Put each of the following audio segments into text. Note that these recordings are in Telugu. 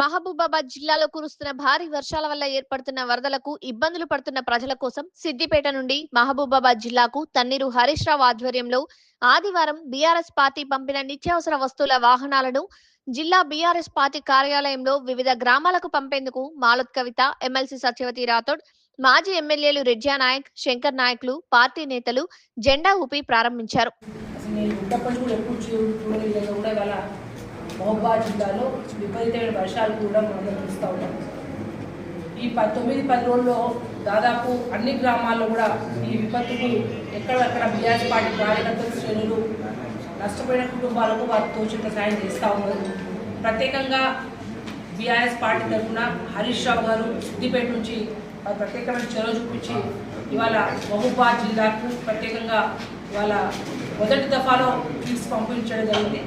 మహబూబాబాద్ జిల్లాలో కురుస్తున్న భారీ వర్షాల వల్ల ఏర్పడుతున్న వరదలకు ఇబ్బందులు పడుతున్న ప్రజల కోసం సిద్దిపేట నుండి మహబూబాబాద్ జిల్లాకు తన్నీరు హరీష్ రావు ఆధ్వర్యంలో ఆదివారం బీఆర్ఎస్ పార్టీ పంపిన నిత్యావసర వస్తువుల వాహనాలను జిల్లా బీఆర్ఎస్ పార్టీ కార్యాలయంలో వివిధ గ్రామాలకు పంపేందుకు మాలత్ కవిత ఎమ్మెల్సీ సత్యవతి రాథోడ్ మాజీ ఎమ్మెల్యేలు రెడ్జా నాయక్ శంకర్ నాయకులు పార్టీ నేతలు జెండా ఊపి ప్రారంభించారు. మహబాద్ జిల్లాలో విపరీతమైన వర్షాలు కూడా మనం చూస్తూ ఉన్నాం ఈ ప తొమ్మిది పది రోజుల్లో దాదాపు అన్ని గ్రామాల్లో కూడా ఈ విపత్తుకు ఎక్కడెక్కడ బీఆర్ఎస్ పార్టీ కార్యకర్తలు శ్రేణులు నష్టపోయిన కుటుంబాలకు వారు తోచిన సాయం చేస్తూ ఉన్నారు. ప్రత్యేకంగా బీఆర్ఎస్ పార్టీ తరఫున హరీష్ రావు గారు సిద్దిపేట నుంచి వారు ప్రత్యేకమైన చొరవ చూపించి ఇవాళ మహబూబాద్ జిల్లాకు ప్రత్యేకంగా ఇవాళ మొదటి దఫాలో కిట్స్ పంపించడం జరిగింది.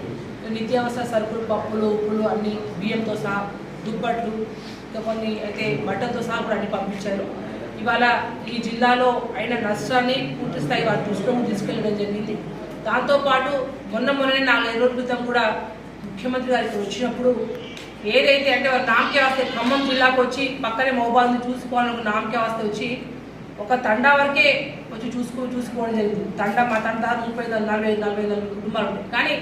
నిత్యావసర సరుకులు పప్పులు ఉప్పులు అన్ని బియ్యంతో సహా దుప్పట్లు ఇంకా కొన్ని అయితే బట్టతో సహా కూడా అన్ని పంపించారు. ఇవాళ ఈ జిల్లాలో అయిన నష్టాన్ని పూర్తి స్థాయి వారి దృష్టిలో తీసుకెళ్ళడం జరిగింది. దాంతోపాటు మొన్న మొన్ననే నాలుగైదు రోజుల క్రితం కూడా ముఖ్యమంత్రి గారికి వచ్చినప్పుడు ఏదైతే అంటే వారు నామకే వస్తే ఖమ్మం జిల్లాకు వచ్చి పక్కనే మహబాద్ని చూసుకోవాలని ఒక నామకే వస్తే వచ్చి ఒక తండా వరకే వచ్చి చూసుకో చూసుకోవడం జరిగింది. తండా మా తండా ముప్పై ఐదు నలభై ఐదు నలభై ఐదు నలభై కుటుంబాలు ఉంటాయి కానీ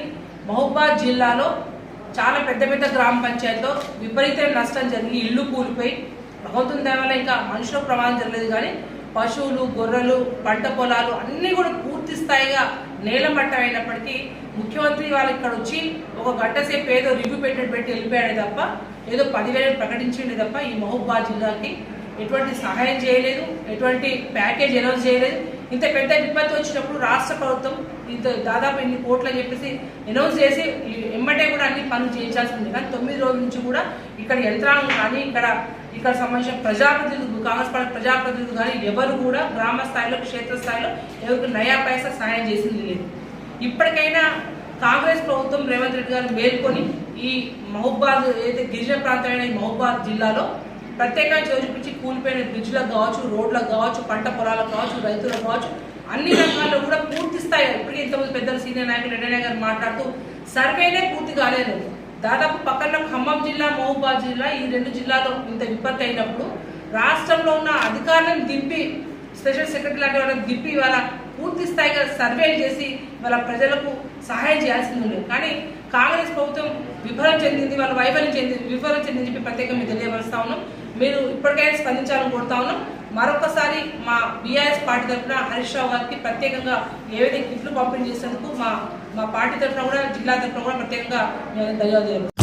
మహబాద్ జిల్లాలో చాలా పెద్ద పెద్ద గ్రామ పంచాయతీలో విపరీతమైన నష్టం జరిగి ఇల్లు కూలిపోయి ప్రభుత్వం వల్ల ఇంకా మనుషుల ప్రమాదం జరగలేదు కానీ పశువులు గొర్రెలు పంట పొలాలు అన్నీ కూడా పూర్తి స్థాయిగా నేలమట్టం అయినప్పటికీ ముఖ్యమంత్రి వాళ్ళు ఇక్కడ వచ్చి ఒక గంట సేపు ఏదో రివ్యూ పెట్టినట్టు పెట్టి వెళ్ళిపోయాడు తప్ప ఏదో పదివేలు ప్రకటించింది తప్ప ఈ మహబూబాద్ జిల్లాకి ఎటువంటి సహాయం చేయలేదు ఎటువంటి ప్యాకేజ్ అనౌన్స్ చేయలేదు. ఇంత పెద్ద విపత్తు వచ్చినప్పుడు రాష్ట్ర ప్రభుత్వం ఇంత దాదాపు ఇన్ని కోట్లు చెప్పేసి అనౌన్స్ చేసి ఎమ్మటే కూడా అన్ని పనులు చేయించాల్సి ఉంది. కానీ తొమ్మిది రోజుల నుంచి కూడా ఇక్కడ యంత్రాంగం కానీ ఇక్కడ ఇక్కడ సంబంధించిన ప్రజాప్రతినిధులు కాంగ్రెస్ పార్టీ ప్రజాప్రతినిధులు కానీ ఎవరు కూడా గ్రామ స్థాయిలో క్షేత్ర స్థాయిలో ఎవరికి నయా పైసా సాయం చేసింది లేదు. ఇప్పటికైనా కాంగ్రెస్ ప్రభుత్వం రేవంత్ రెడ్డి గారు మేల్కొని ఈ మహబాద్ ఏదైతే గిరిజన ప్రాంతమైన ఈ మహబాద్ జిల్లాలో ప్రత్యేకంగా చూపించి కూలిపోయిన బ్రిడ్జ్లకు కావచ్చు రోడ్లకు కావచ్చు పంట పొలాలకు కావచ్చు రైతులకు కావచ్చు అన్ని రంగాల్లో కూడా పూర్తి స్థాయి ఇప్పటికే ఇంతమంది పెద్దలు సీనియర్ నాయకులు రెడ్డి గారు మాట్లాడుతూ సర్వేనే పూర్తి కాలేదు. దాదాపు పక్కన ఖమ్మం జిల్లా మహబూబాద్ జిల్లా ఈ రెండు జిల్లాలో ఇంత విపత్తు అయినప్పుడు రాష్ట్రంలో ఉన్న అధికారులను దింపి స్పెషల్ సెక్రటరీ లాంటి వాళ్ళని దింపి ఇవాళ పూర్తి స్థాయిగా సర్వేలు చేసి వాళ్ళ ప్రజలకు సహాయం చేయాల్సింది ఉంది. కానీ కాంగ్రెస్ ప్రభుత్వం విఫలం చెందింది వాళ్ళ వైఫల్యం చెందింది విఫలం చెందింది చెప్పి ప్రత్యేకంగా తెలియపరుస్తా ఉన్నాం. మీరు ఇప్పటికైనా స్పందించాలని కోరుతా ఉన్నాం. మరొకసారి మా బీఆర్ఎస్ పార్టీ తరఫున హరీష్ రావు గారికి ప్రత్యేకంగా ఏవైతే కిట్లు పంపిణీ చేసేందుకు మా మా పార్టీ తరఫున కూడా జిల్లా తరఫున కూడా ప్రత్యేకంగా మేము ధన్యవాదాలు.